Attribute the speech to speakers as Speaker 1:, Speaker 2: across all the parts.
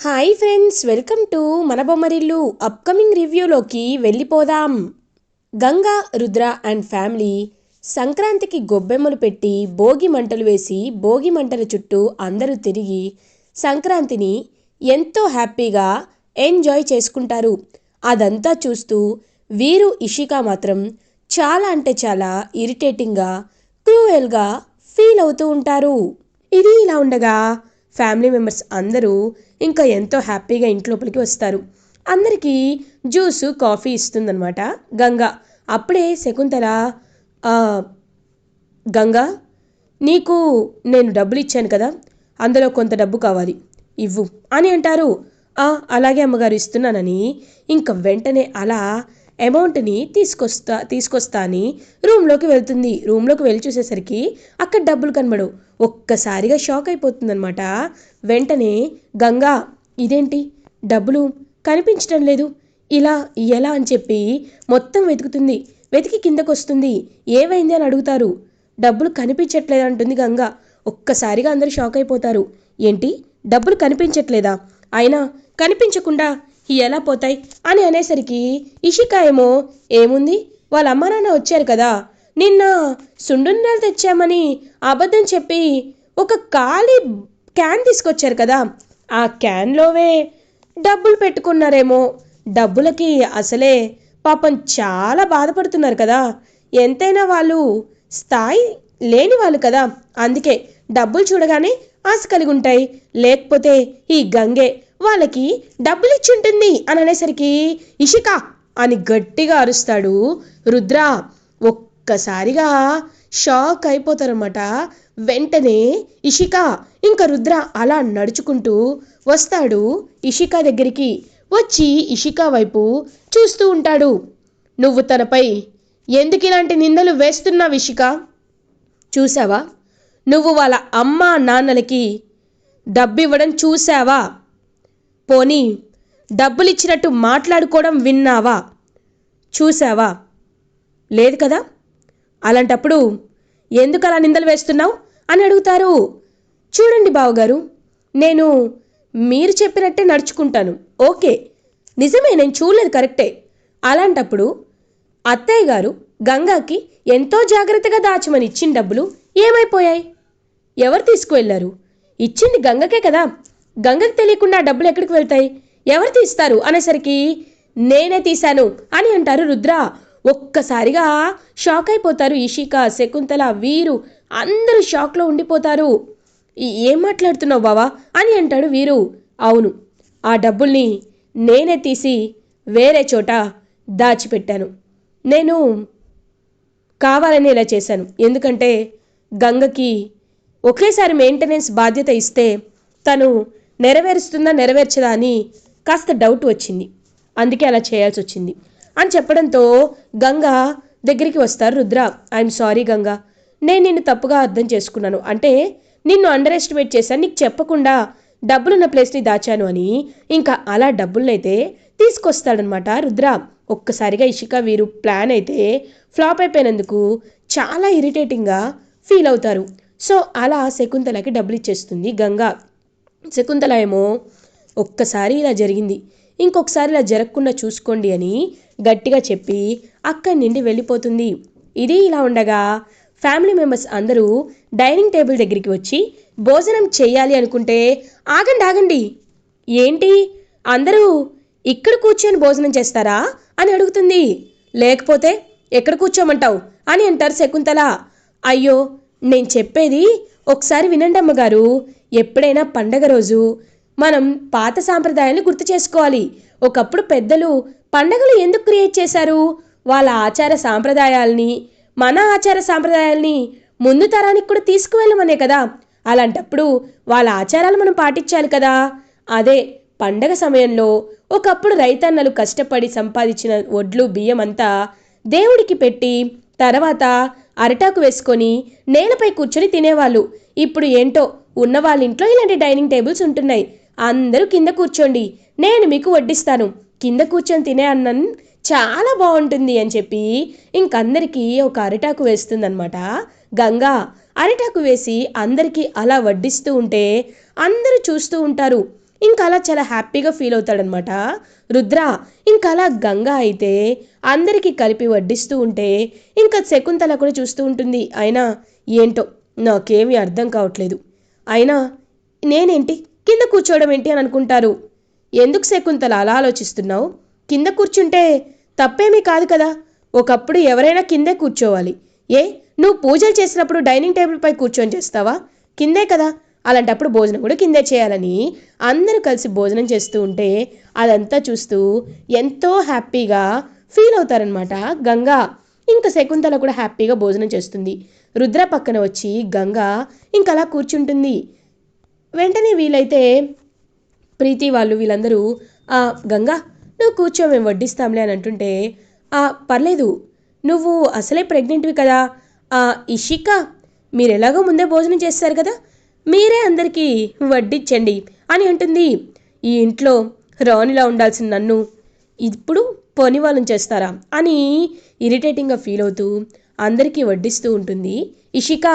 Speaker 1: Hi friends welcome to మన Bommarillu upcoming రివ్యూలోకి వెళ్ళిపోదాం Ganga Rudra and family సంక్రాంతికి గొబ్బెమ్మలు పెట్టి భోగి మంటలు వేసి భోగి మంటల చుట్టూ అందరూ తిరిగి సంక్రాంతిని ఎంతో హ్యాపీగా ఎంజాయ్ చేసుకుంటారు అదంతా చూస్తూ వీరు ఇషిక మాత్రం చాలా అంటే చాలా ఇరిటేటింగ్గా క్రూయల్గా ఫీల్ అవుతూ ఉంటారు ఇది ఇలా ఉండగా ఫ్యామిలీ మెంబర్స్ అందరూ ఇంకా ఎంతో హ్యాపీగా ఇంట్లోపలికి వస్తారు. అందరికీ జ్యూసు కాఫీ ఇస్తుందన్నమాట. గంగా అప్పుడే శకుంతల గంగ గంగా నీకు నేను డబ్బులు ఇచ్చాను కదా అందులో కొంత డబ్బు కావాలి. ఇవ్వు అని అంటారు. అలాగే అమ్మగారు ఇస్తున్నానని ఇంక వెంటనే అలా అమౌంట్ని తీసుకొస్తా తీసుకొస్తా అని రూమ్లోకి వెళ్తుంది. రూమ్లోకి వెళ్ళి చూసేసరికి అక్కడ డబ్బులు కనబడవు. ఒక్కసారిగా షాక్ అయిపోతుందనమాట వెంటనే గంగా ఇదేంటి? డబ్బులు కనిపించడం లేదు. ఇలా ఎలా? అని చెప్పి మొత్తం వెతుకుతుంది. వెతికి కిందకు వస్తుంది ఏమైంది? అని అడుగుతారు. డబ్బులు కనిపించట్లేదు అంటుంది గంగ. ఒక్కసారిగా అందరూ షాక్ అయిపోతారు. ఏంటి? డబ్బులు కనిపించట్లేదా? అయినా కనిపించకుండా ఎలా పోతాయి అని అనేసరికి ఇషిక ఏమో ఏముంది? వాళ్ళ అమ్మ నాన్న వచ్చారు కదా. నిన్న సుండుండ్రాలు తెచ్చామని అబద్ధం చెప్పి ఒక ఖాళీ క్యాన్ తీసుకొచ్చారు కదా. ఆ క్యాన్లోవే డబ్బులు పెట్టుకున్నారేమో. డబ్బులకి అసలే పాపం చాలా బాధపడుతున్నారు కదా. ఎంతైనా వాళ్ళు స్థాయి లేని వాళ్ళు కదా. అందుకే డబ్బులు చూడగానే ఆశ కలిగి ఉంటాయి. లేకపోతే ఈ గంగే వాళ్ళకి డబ్బులు ఇచ్చుంటుంది అని అనేసరికి ఇషిక అని గట్టిగా అరుస్తాడు రుద్ర. ఒక్కసారిగా షాక్ అయిపోతారన్నమాట. వెంటనే ఇషిక ఇంకా రుద్ర అలా నడుచుకుంటూ వస్తాడు. ఇషిక దగ్గరికి వచ్చి ఇషిక వైపు చూస్తూ ఉంటాడు. నువ్వు తనపై ఎందుకు ఇలాంటి నిందలు వేస్తున్నావు ఇషిక? చూసావా నువ్వు వాళ్ళ అమ్మ నాన్నలకి డబ్బివ్వడం చూసావా పోనీ డబ్బులిచ్చినట్టు మాట్లాడుకోవడం విన్నావా? చూసావా లేదు కదా? అలాంటప్పుడు ఎందుకు అలా నిందలు వేస్తున్నావు? అని అడుగుతారు. చూడండి బావగారు నేను మీరు చెప్పినట్టే నడుచుకుంటాను. ఓకే నిజమే నేను చూడలేదు కరెక్టే. అలాంటప్పుడు అత్తయ్య గారు గంగాకి ఎంతో జాగ్రత్తగా దాచమని ఇచ్చిన డబ్బులు ఏమైపోయాయి? ఎవరు తీసుకువెళ్ళారు? ఇచ్చింది గంగకే కదా. గంగకి తెలియకుండా డబ్బులు ఎక్కడికి వెళ్తాయి? ఎవరు తీస్తారు? అనేసరికి నేనే తీశాను అని అంటారు రుద్ర. ఒక్కసారిగా షాక్ అయిపోతారు ఇషిక శకుంతల వీరు. అందరూ షాక్లో ఉండిపోతారు. ఏం మాట్లాడుతున్నావు బావా? అని అంటాడు వీరు. అవును ఆ డబ్బుల్ని నేనే తీసి వేరే చోట దాచిపెట్టాను. నేను కావాలని ఇలా చేశాను. ఎందుకంటే గంగకి ఒకేసారి మెయింటెనెన్స్ బాధ్యత ఇస్తే తను నెరవేరుస్తుందా నెరవేర్చదా అని కాస్త డౌట్ వచ్చింది. అందుకే అలా చేయాల్సి వచ్చింది. అని చెప్పడంతో గంగ దగ్గరికి వస్తారు రుద్ర. I'm sorry Ganga. నేను నిన్ను తప్పుగా అర్థం చేసుకున్నాను. అంటే నిన్ను అండర్ ఎస్టిమేట్ చేశాను. నీకు చెప్పకుండా డబ్బులున్న ప్లేస్ని దాచాను అని. ఇంకా అలా డబ్బులనైతే తీసుకొస్తాడనమాట రుద్ర. ఒక్కసారిగా ఇషిక వీరు ప్లాన్ అయితే ఫ్లాప్ అయిపోయినందుకు చాలా ఇరిటేటింగ్గా ఫీల్ అవుతారు. సో అలా శకుంతలకి డబ్బులు ఇచ్చేస్తుంది గంగా. శకుంతల ఏమో ఒక్కసారి ఇలా జరిగింది. ఇంకొకసారి ఇలా జరగకుండా చూసుకోండి అని గట్టిగా చెప్పి అక్కడి నుండి వెళ్ళిపోతుంది. ఇది ఇలా ఉండగా ఫ్యామిలీ మెంబర్స్ అందరూ డైనింగ్ టేబుల్ దగ్గరికి వచ్చి భోజనం చేయాలి అనుకుంటే ఆగండి ఆగండి. ఏంటి? అందరూ ఇక్కడ కూర్చొని భోజనం చేస్తారా అని అడుగుతుంది. లేకపోతే ఎక్కడ కూర్చోమంటావు అని అంటారు శకుంతల. అయ్యో నేను చెప్పేది ఒకసారి వినండి అమ్మగారు. ఎప్పుడైనా పండగ రోజు మనం పాత సాంప్రదాయాన్ని గుర్తు చేసుకోవాలి. ఒకప్పుడు పెద్దలు పండగలు ఎందుకు క్రియేట్ చేశారు? వాళ్ళ ఆచార సాంప్రదాయాల్ని మన ఆచార సాంప్రదాయాల్ని ముందు తరానికి కూడా తీసుకువెళ్ళమనే కదా? అలాంటప్పుడు వాళ్ళ ఆచారాలు మనం పాటించాలి కదా? అదే పండగ సమయంలో ఒకప్పుడు రైతన్నలు కష్టపడి సంపాదించిన వడ్లు బియ్యం అంతా దేవుడికి పెట్టి తర్వాత అరిటాకు వేసుకొని నేలపై కూర్చొని తినేవాళ్ళు. ఇప్పుడు ఏంటో ఉన్న వాళ్ళ ఇంట్లో ఇలాంటి డైనింగ్ టేబుల్స్ ఉంటున్నాయి. అందరూ కింద కూర్చోండి. నేను మీకు వడ్డిస్తాను. కింద కూర్చొని తినే అన్నం చాలా బాగుంటుంది అని చెప్పి ఇంకందరికీ ఒక అరిటాకు వేస్తుందన్నమాట. గంగా అరిటాకు వేసి అందరికీ అలా వడ్డిస్తూ ఉంటే అందరూ చూస్తూ ఉంటారు. ఇంకా అలా చాలా హ్యాపీగా ఫీల్ అవుతాడనమాట రుద్ర ఇంకా అలా గంగ అయితే అందరికీ కలిపి వడ్డిస్తూ ఉంటే ఇంకా శకుంతల కూడా చూస్తూ ఉంటుంది. అయినా ఏంటో నాకేమీ అర్థం కావట్లేదు. అయినా నేనేంటి? కింద కూర్చోవడం ఏంటి అని అనుకుంటారు. ఎందుకు శకుంతల అలా ఆలోచిస్తున్నావు? కింద కూర్చుంటే తప్పేమీ కాదు కదా. ఒకప్పుడు ఎవరైనా కిందే కూర్చోవాలి. ఏ? నువ్వు పూజలు చేసినప్పుడు డైనింగ్ టేబుల్ పై కూర్చొని చేస్తావా? కిందే కదా. అలాంటప్పుడు భోజనం కూడా కిందే చేయాలని అందరూ కలిసి భోజనం చేస్తూ ఉంటే అదంతా చూస్తూ ఎంతో హ్యాపీగా ఫీల్ అవుతారనమాట గంగా. ఇంకా శకుంతల కూడా హ్యాపీగా భోజనం చేస్తుంది. రుద్ర పక్కన వచ్చి గంగా ఇంకలా అలా కూర్చుంటుంది. వెంటనే వీలైతే ప్రీతి వాళ్ళు వీళ్ళందరూ ఆ గంగా నువ్వు కూర్చో మేము వడ్డిస్తాంలే అని అంటుంటే ఆ పర్లేదు నువ్వు అసలే ప్రెగ్నెంట్వి కదా. ఆ ఇషిక మీరు ఎలాగో ముందే భోజనం చేస్తారు కదా మీరే అందరికీ వడ్డించండి అని అంటుంది. ఈ ఇంట్లో రాణిలా ఉండాల్సిన నన్ను ఇప్పుడు పోని వాళ్ళని చేస్తారా అని ఇరిటేటింగ్గా ఫీల్ అవుతూ అందరికీ వడ్డిస్తూ ఉంటుంది. ఇషిక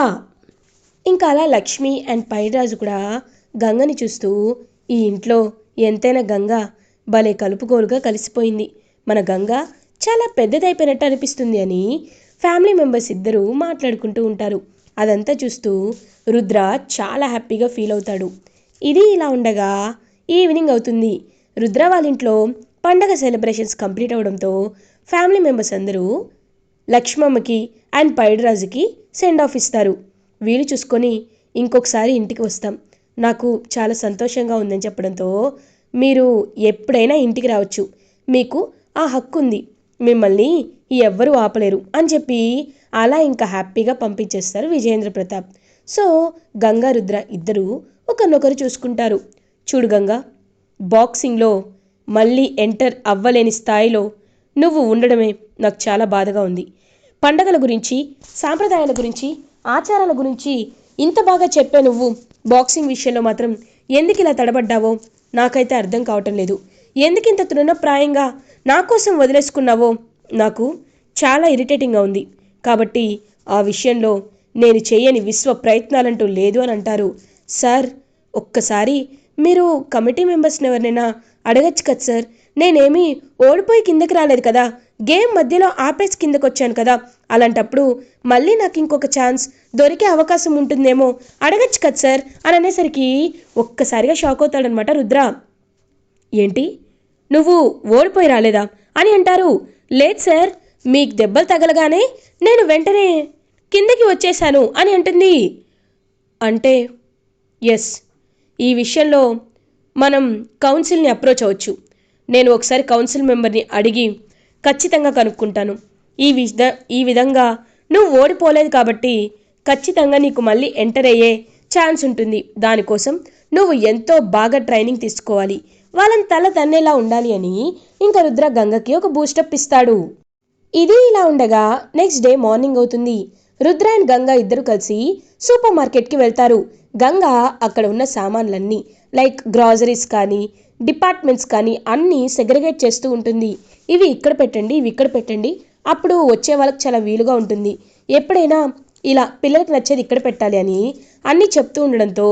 Speaker 1: ఇంకా అలా లక్ష్మి అండ్ పైరాజు కూడా గంగని చూస్తూ ఈ ఇంట్లో ఎంతైనా గంగ భలే కలుపుకోలుగా కలిసిపోయింది. మన గంగ చాలా పెద్దదైపోయినట్టు అనిపిస్తుంది అని ఫ్యామిలీ మెంబర్స్ ఇద్దరు మాట్లాడుకుంటూ ఉంటారు. అదంతా చూస్తూ రుద్ర చాలా హ్యాపీగా ఫీల్ అవుతాడు. ఇది ఇలా ఉండగా ఈవినింగ్ అవుతుంది. రుద్ర వాళ్ళ ఇంట్లో పండగ సెలబ్రేషన్స్ కంప్లీట్ అవడంతో ఫ్యామిలీ మెంబర్స్ అందరూ లక్ష్మమ్మకి అండ్ పైడిరాజుకి సెండ్ ఆఫ్ ఇస్తారు. వీలు చూసుకొని ఇంకొకసారి ఇంటికి వస్తాం. నాకు చాలా సంతోషంగా ఉందని చెప్పడంతో మీరు ఎప్పుడైనా ఇంటికి రావచ్చు. మీకు ఆ హక్కు ఉంది. మిమ్మల్ని ఎవ్వరూ ఆపలేరు అని చెప్పి అలా ఇంకా హ్యాపీగా పంపించేస్తారు విజయేంద్ర ప్రతాప్. సో గంగారుద్ర ఇద్దరూ ఇద్దరు ఒకరినొకరు చూసుకుంటారు. చూడు గంగా బాక్సింగ్లో మళ్ళీ ఎంటర్ అవ్వలేని స్థాయిలో నువ్వు ఉండడమే నాకు చాలా బాధగా ఉంది. పండగల గురించి సాంప్రదాయాల గురించి ఆచారాల గురించి ఇంత బాగా చెప్పే నువ్వు బాక్సింగ్ విషయంలో మాత్రం ఎందుకు ఇలా తడబడ్డావో నాకైతే అర్థం కావటం లేదు. ఎందుకు ఇంత తృణప్రాయంగా నా కోసం వదిలేసుకున్నావో నాకు చాలా ఇరిటేటింగ్గా ఉంది. కాబట్టి ఆ విషయంలో నేను చేయని విశ్వ ప్రయత్నాలంటూ లేదు అని అంటారు. సార్ ఒక్కసారి మీరు కమిటీ మెంబర్స్ని ఎవరినైనా అడగచ్చు కదా సార్. నేనేమి ఓడిపోయి కిందకి రాలేదు కదా. గేమ్ మధ్యలో ఆపేసి కిందకు వచ్చాను కదా. అలాంటప్పుడు మళ్ళీ నాకు ఇంకొక ఛాన్స్ దొరికే అవకాశం ఉంటుందేమో అడగచ్చు కదా సార్ అని అనేసరికి ఒక్కసారిగా షాక్ అవుతాడనమాట రుద్ర. ఏంటి? నువ్వు ఓడిపోయి రాలేదా? అని అంటారు. లేదు సార్ మీకు దెబ్బలు తగలగానే నేను వెంటనే కిందకి వచ్చేశాను అని అంటుంది. అంటే ఎస్ ఈ విషయంలో మనం కౌన్సిల్ని అప్రోచ్ అవ్వచ్చు. నేను ఒకసారి కౌన్సిల్ మెంబర్ని అడిగి ఖచ్చితంగా కనుక్కుంటాను. ఈ విధ ఈ విధంగా నువ్వు ఓడిపోలేదు కాబట్టి ఖచ్చితంగా నీకు మళ్ళీ ఎంటర్ అయ్యే ఛాన్స్ ఉంటుంది. దానికోసం నువ్వు ఎంతో బాగా ట్రైనింగ్ తీసుకోవాలి. వాళ్ళని తల తన్నేలా ఉండాలి అని ఇంకా రుద్ర గంగకి ఒక బూస్టప్ ఇస్తాడు. ఇది ఇలా ఉండగా నెక్స్ట్ డే మార్నింగ్ అవుతుంది. రుద్ర అండ్ గంగ ఇద్దరు కలిసి సూపర్ మార్కెట్కి వెళ్తారు. గంగ అక్కడ ఉన్న సామాన్లన్నీ లైక్ గ్రాసరీస్ కానీ డిపార్ట్మెంట్స్ కానీ అన్నీ సెగ్రిగేట్ చేస్తూ ఉంటుంది. ఇవి ఇక్కడ పెట్టండి ఇవి ఇక్కడ పెట్టండి. అప్పుడు వచ్చే వాళ్ళకి చాలా వీలుగా ఉంటుంది. ఎప్పుడైనా ఇలా పిల్లలకు నచ్చేది ఇక్కడ పెట్టాలి అని అన్నీ చెప్తూ ఉండడంతో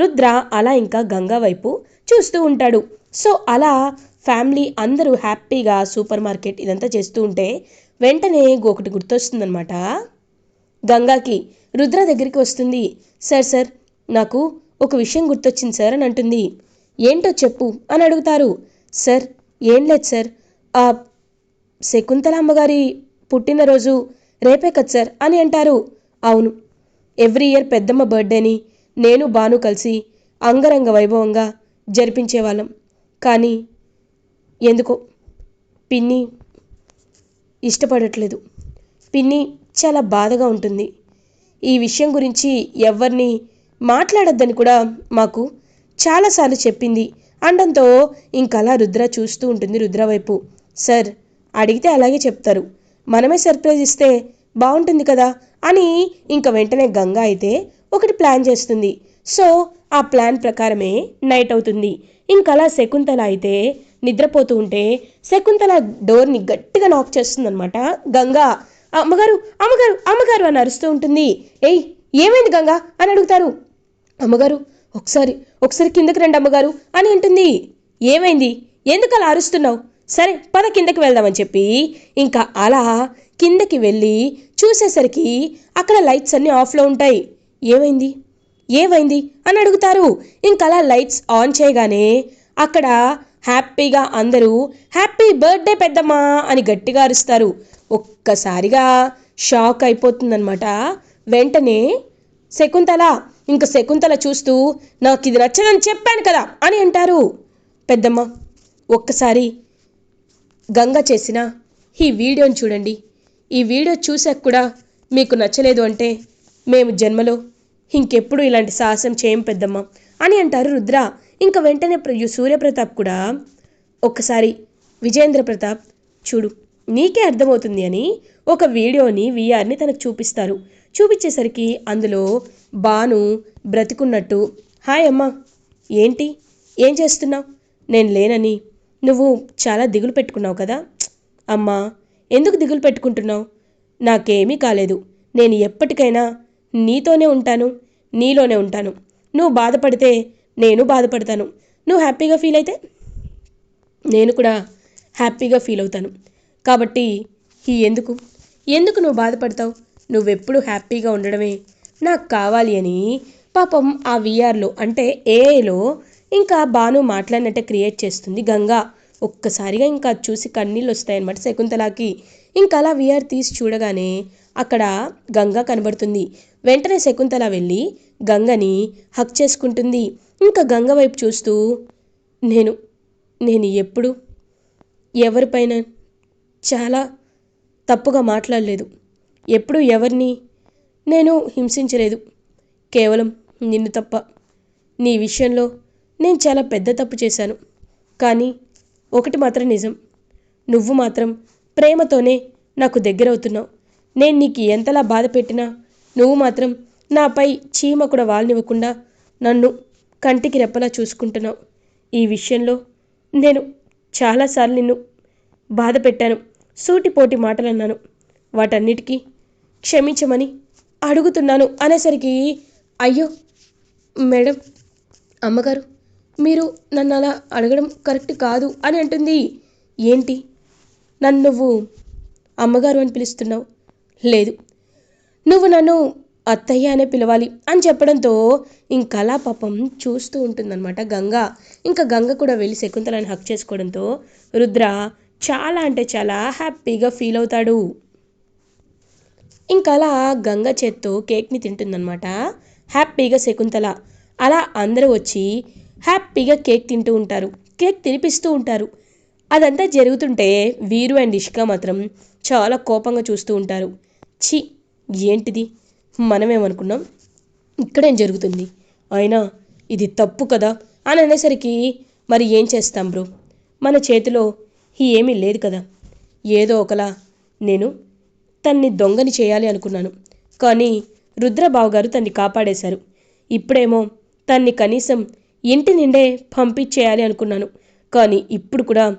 Speaker 1: రుద్ర అలా ఇంకా గంగా వైపు చూస్తూ ఉంటాడు. సో అలా ఫ్యామిలీ అందరూ హ్యాపీగా సూపర్ మార్కెట్ ఇదంతా చేస్తూ ఉంటే వెంటనే ఒకటి గుర్తొస్తుందనమాట గంగాకి రుద్ర దగ్గరికి వస్తుంది. సార్ సార్ నాకు ఒక విషయం గుర్తొచ్చింది సార్ అని అంటుంది. ఏంటో చెప్పు అని అడుగుతారు. సార్ ఏం లేదు సార్. ఆ శకుంతల అమ్మగారి పుట్టినరోజు రేపే కదా సార్ అని అంటారు. అవును ఎవ్రీ ఇయర్ పెద్దమ్మ బర్త్డేని నేను బాను కలిసి అంగరంగ వైభవంగా జరిపించేవాళ్ళం. కానీ ఎందుకో పిన్ని ఇష్టపడట్లేదు. పిన్ని చాలా బాధగా ఉంటుంది. ఈ విషయం గురించి ఎవరిని మాట్లాడొద్దని కూడా మాకు చాలాసార్లు చెప్పింది. అనడంతో ఇంకలా రుద్ర చూస్తూ ఉంటుంది రుద్ర వైపు. సార్ అడిగితే అలాగే చెప్తారు. మనమే సర్ప్రైజ్ ఇస్తే బాగుంటుంది కదా అని ఇంక వెంటనే గంగ అయితే ఒకటి ప్లాన్ చేస్తుంది. సో ఆ ప్లాన్ ప్రకారమే నైట్ అవుతుంది. ఇంకలా శకుంతల అయితే నిద్రపోతూ ఉంటే శకుంతల డోర్ని గట్టిగా నాక్ చేస్తుందనమాట గంగా. అమ్మగారు అమ్మగారు అమ్మగారు అని అరుస్తూ ఉంటుంది. ఏయ్ ఏమైంది గంగా అని అడుగుతారు. అమ్మగారు ఒకసారి ఒకసారి కిందకి రండి అమ్మగారు అని అంటుంది. ఏమైంది? ఎందుకు అలా అరుస్తున్నావు? సరే పద కిందకి వెళ్దామని చెప్పి ఇంకా అలా కిందకి వెళ్ళి చూసేసరికి అక్కడ లైట్స్ అన్నీ ఆఫ్లో ఉంటాయి. ఏమైంది? ఏమైంది? అని అడుగుతారు. ఇంకా అలా లైట్స్ ఆన్ చేయగానే అక్కడ హ్యాపీగా అందరూ హ్యాపీ బర్త్డే పెద్దమ్మా అని గట్టిగా అరుస్తారు. ఒక్కసారిగా షాక్ అయిపోతుందన్నమాట. వెంటనే శకుంతల ఇంక శకుంతల చూస్తూ నాకు ఇది నచ్చదని చెప్పాను కదా అని అంటారు. పెద్దమ్మ ఒక్కసారి గంగ చేసిన ఈ వీడియోని చూడండి. ఈ వీడియో చూసాక కూడా మీకు నచ్చలేదు అంటే మేము జన్మలో ఇంకెప్పుడు ఇలాంటి సాహసం చేయం పెద్దమ్మ అని అంటారు రుద్ర. ఇంకా వెంటనే సూర్యప్రతాప్ కూడా ఒక్కసారి విజేంద్ర ప్రతాప్ చూడు నీకే అర్థమవుతుంది అని ఒక వీడియోని విఆర్ని తనకు చూపిస్తారు. చూపించేసరికి అందులో బాను బ్రతికున్నట్టు హాయ్ అమ్మా ఏంటి? ఏం చేస్తున్నావు? నేను లేనని. నువ్వు చాలా దిగులు పెట్టుకున్నావు కదా? అమ్మా ఎందుకు దిగులు పెట్టుకుంటున్నావు? నాకేమీ కాలేదు. నేను ఎప్పటికైనా నీతోనే ఉంటాను నీలోనే ఉంటాను. నువ్వు బాధపడితే నేను బాధపడతాను. నువ్వు హ్యాపీగా ఫీల్ అయితే నేను కూడా హ్యాపీగా ఫీల్ అవుతాను. కాబట్టి ఈ ఎందుకు? ఎందుకు నువ్వు బాధపడతావు? నువ్వెప్పుడు హ్యాపీగా ఉండడమే. నాకు కావాలి అని పాపం ఆ విఆర్లో అంటే ఏఐలో ఇంకా బాను మాట్లాడినట్టే క్రియేట్ చేస్తుంది గంగా. ఒక్కసారిగా ఇంకా చూసి కన్నీళ్ళు వస్తాయన్నమాట శకుంతలాకి. ఇంకా అలా విఆర్ తీసి చూడగానే అక్కడ గంగా కనబడుతుంది. వెంటనే శకుంతల వెళ్ళి గంగని హక్ చేసుకుంటుంది. ఇంకా గంగ వైపు చూస్తూ నేను నేను ఎప్పుడు? ఎవరిపైన? చాలా తప్పుగా మాట్లాడలేదు. ఎప్పుడు ఎవరిని నేను హింసించలేదు. కేవలం నిన్ను తప్ప. నీ విషయంలో నేను చాలా పెద్ద తప్పు చేశాను. కానీ ఒకటి మాత్రం నిజం. నువ్వు మాత్రం ప్రేమతోనే నాకు దగ్గరవుతున్నావు. నేను నీకు ఎంతలా బాధ పెట్టినా నువ్వు మాత్రం నాపై చీమ కూడా వాళ్ళనివ్వకుండా నన్ను కంటికి రెప్పలా చూసుకుంటున్నావు. ఈ విషయంలో నేను చాలాసార్లు నిన్ను బాధ పెట్టాను. సూటిపోటి మాటలు అన్నాను వాటన్నిటికీ క్షమించమని అడుగుతున్నాను అనేసరికి అయ్యో మేడం అమ్మగారు మీరు నన్ను అలా అడగడం కరెక్ట్ కాదు అని అంటుంది. ఏంటి? నన్ను నువ్వు అమ్మగారు అని పిలుస్తున్నావు? లేదు. నువ్వు నన్ను అత్తయ్య అనే పిలవాలి అని చెప్పడంతో ఇంకలా పాపం చూస్తూ ఉంటుందన్నమాట గంగ. ఇంకా గంగ కూడా వెళ్ళి శకుంతలని హక్ చేసుకోవడంతో రుద్ర చాలా అంటే చాలా హ్యాపీగా ఫీల్ అవుతాడు. ఇంకా అలా గంగ చేత్తో కేక్ని తింటుందన్నమాట. హ్యాపీగా శకుంతల. అలా అందరూ వచ్చి హ్యాపీగా కేక్ తింటూ ఉంటారు. కేక్ తినిపిస్తూ ఉంటారు. అదంతా జరుగుతుంటే వీరు అండ్ ఇష్క మాత్రం చాలా కోపంగా చూస్తూ ఉంటారు. ఛీ! ఏంటిది? మనమేమనుకున్నాం? ఇక్కడేం జరుగుతుంది? అయినా ఇది తప్పు కదా? అని అనేసరికి మరి ఏం చేస్తాం బ్రో? మన చేతిలో ఏమీ లేదు కదా. ఏదో ఒకలా నేను తన్ని దొంగని చేయాలి అనుకున్నాను. కానీ రుద్రబాబు గారు తన్ని కాపాడేశారు. ఇప్పుడేమో తన్ని కనీసం ఇంటి నిండే పంపించేయాలి అనుకున్నాను. కానీ ఇప్పుడు కూడా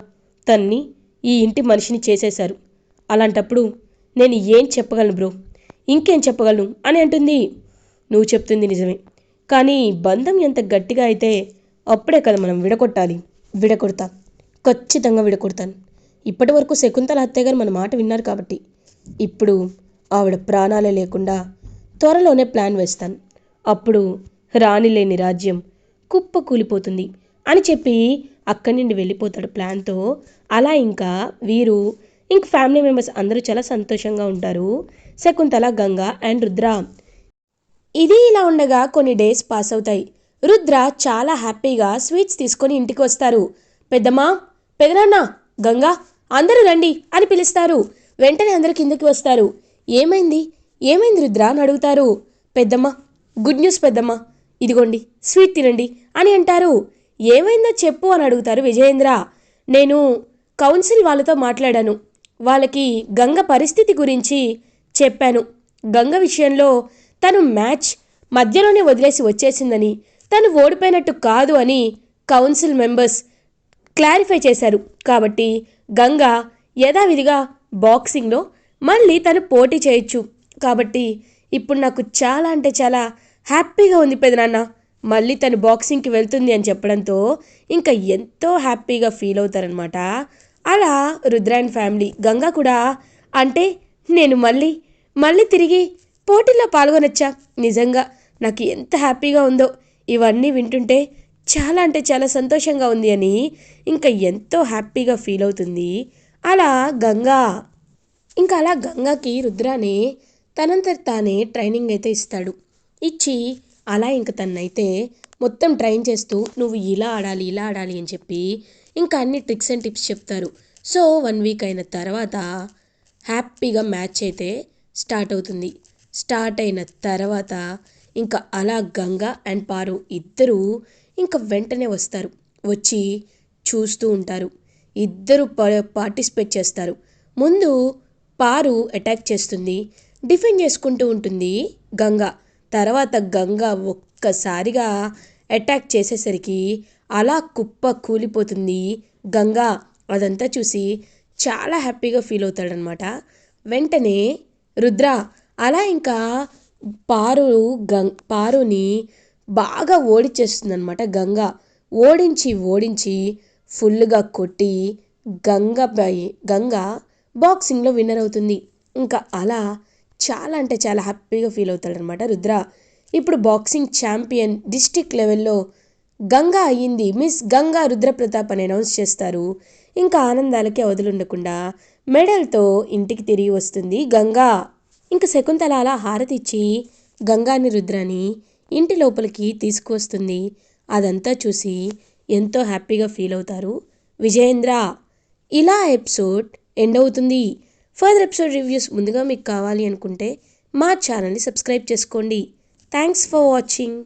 Speaker 1: తన్ని ఈ ఇంటి మనిషిని చేసేశారు. అలాంటప్పుడు నేను ఏం చెప్పగలను బ్రో? ఇంకేం చెప్పగలను? అని అంటుంది. నువ్వు చెప్తుంది నిజమే. కానీ బంధం ఎంత గట్టిగా అయితే అప్పుడే కదా మనం విడగొట్టాలి. విడగొడతాం. ఖచ్చితంగా విడగొడతాను. ఇప్పటి వరకు శకుంతల అత్తయ్య గారు మన మాట విన్నారు కాబట్టి. ఇప్పుడు ఆవిడ ప్రాణాలే లేకుండా త్వరలోనే ప్లాన్ వేస్తాను. అప్పుడు రాణి లేని రాజ్యం కుప్ప కూలిపోతుంది అని చెప్పి అక్కడి నుండి వెళ్ళిపోతాడు ప్లాన్తో అలా ఇంకా వీరు ఇంక ఫ్యామిలీ మెంబర్స్ అందరూ చాలా సంతోషంగా ఉంటారు. శకుంతల గంగా అండ్ రుద్ర. ఇది ఇలా ఉండగా కొన్ని డేస్ పాస్ అవుతాయి. రుద్ర చాలా హ్యాపీగా స్వీట్స్ తీసుకొని ఇంటికి వస్తారు. పెద్దమ్మా పెదనాన్న గంగా అందరూ రండి అని పిలుస్తారు. వెంటనే అందరు కిందకి వస్తారు. ఏమైంది? ఏమైంది రుద్ర అని అడుగుతారు. పెద్దమ్మ గుడ్ న్యూస్ పెద్దమ్మ. ఇదిగోండి స్వీట్ తినండి అని అంటారు. ఏమైందో చెప్పు అని అడుగుతారు విజయేంద్ర. నేను కౌన్సిల్ వాళ్ళతో మాట్లాడాను. వాళ్ళకి గంగ పరిస్థితి గురించి చెప్పాను. గంగ విషయంలో తను మ్యాచ్ మధ్యలోనే వదిలేసి వచ్చేసిందని తను ఓడిపోయినట్టు కాదు అని కౌన్సిల్ మెంబర్స్ క్లారిఫై చేశారు. కాబట్టి గంగ యథావిధిగా బాక్సింగ్లో మళ్ళీ తను పోటీ చేయొచ్చు. కాబట్టి ఇప్పుడు నాకు చాలా అంటే చాలా హ్యాపీగా ఉంది పెదనాన్న మళ్ళీ తను బాక్సింగ్కి వెళ్తుంది అని చెప్పడంతో ఇంకా ఎంతో హ్యాపీగా ఫీల్ అవుతారనమాట అలా రుద్ర ఫ్యామిలీ గంగా కూడా అంటే నేను మళ్ళీ మళ్ళీ తిరిగి పోటీల్లో పాల్గొనొచ్చా? నిజంగా నాకు ఎంత హ్యాపీగా ఉందో. ఇవన్నీ వింటుంటే చాలా అంటే చాలా సంతోషంగా ఉంది అని ఇంకా ఎంతో హ్యాపీగా ఫీల్ అవుతుంది. అలా గంగా ఇంకా అలా గంగాకి రుద్రానే తనంతట తానే ట్రైనింగ్ అయితే ఇస్తాడు. ఇచ్చి అలా ఇంక తన్నైతే మొత్తం ట్రైన్ చేస్తూ నువ్వు ఇలా ఆడాలి ఇలా ఆడాలి అని చెప్పి ఇంకా అన్ని ట్రిక్స్ అండ్ టిప్స్ చెప్తారు. సో వన్ వీక్ అయిన తర్వాత హ్యాపీగా మ్యాచ్ అయితే స్టార్ట్ అవుతుంది. స్టార్ట్ అయిన తర్వాత ఇంకా అలా గంగా అండ్ పారు ఇద్దరూ ఇంకా వెంటనే వస్తారు. వచ్చి చూస్తూ ఉంటారు. ఇద్దరు పార్టిసిపేట్ చేస్తారు. ముందు పారు అటాక్ చేస్తుంది. డిఫెండ్ చేసుకుంటూ ఉంటుంది గంగా. తర్వాత గంగా ఒక్కసారిగా అటాక్ చేసేసరికి అలా కుప్ప కూలిపోతుంది గంగా. అదంతా చూసి చాలా హ్యాపీగా ఫీల్ అవుతాడనమాట వెంటనే రుద్ర. అలా ఇంకా పారు గం పారుని బాగా ఓడించేస్తుంది అనమాట గంగా. ఓడించి ఓడించి ఫుల్గా కొట్టి గంగ గంగా బాక్సింగ్లో విన్నర్ అవుతుంది. ఇంకా అలా చాలా అంటే చాలా హ్యాపీగా ఫీల్ అవుతాడనమాట రుద్ర. ఇప్పుడు బాక్సింగ్ ఛాంపియన్ డిస్టిక్ లెవెల్లో గంగా అయ్యింది. మిస్ గంగా రుద్రప్రతాప్ అని అనౌన్స్ చేస్తారు. ఇంకా ఆనందాలకి అవధులుండకుండా మెడల్తో ఇంటికి తిరిగి వస్తుంది గంగా. ఇంకా శకుంతల అలా హారతిచ్చి గంగాని రుద్రాని ఇంటి లోపలికి తీసుకువస్తుంది. అదంతా చూసి ఎంతో హ్యాపీగా ఫీల్ అవుతారు. విజయేంద్ర ఇలా ఎపిసోడ్ ఎండ్ అవుతుంది. ఫర్దర్ ఎపిసోడ్ రివ్యూస్ ముందుగా మీకు కావాలి అనుకుంటే మా ఛానల్ని సబ్స్క్రైబ్ చేసుకోండి. Thanks for watching.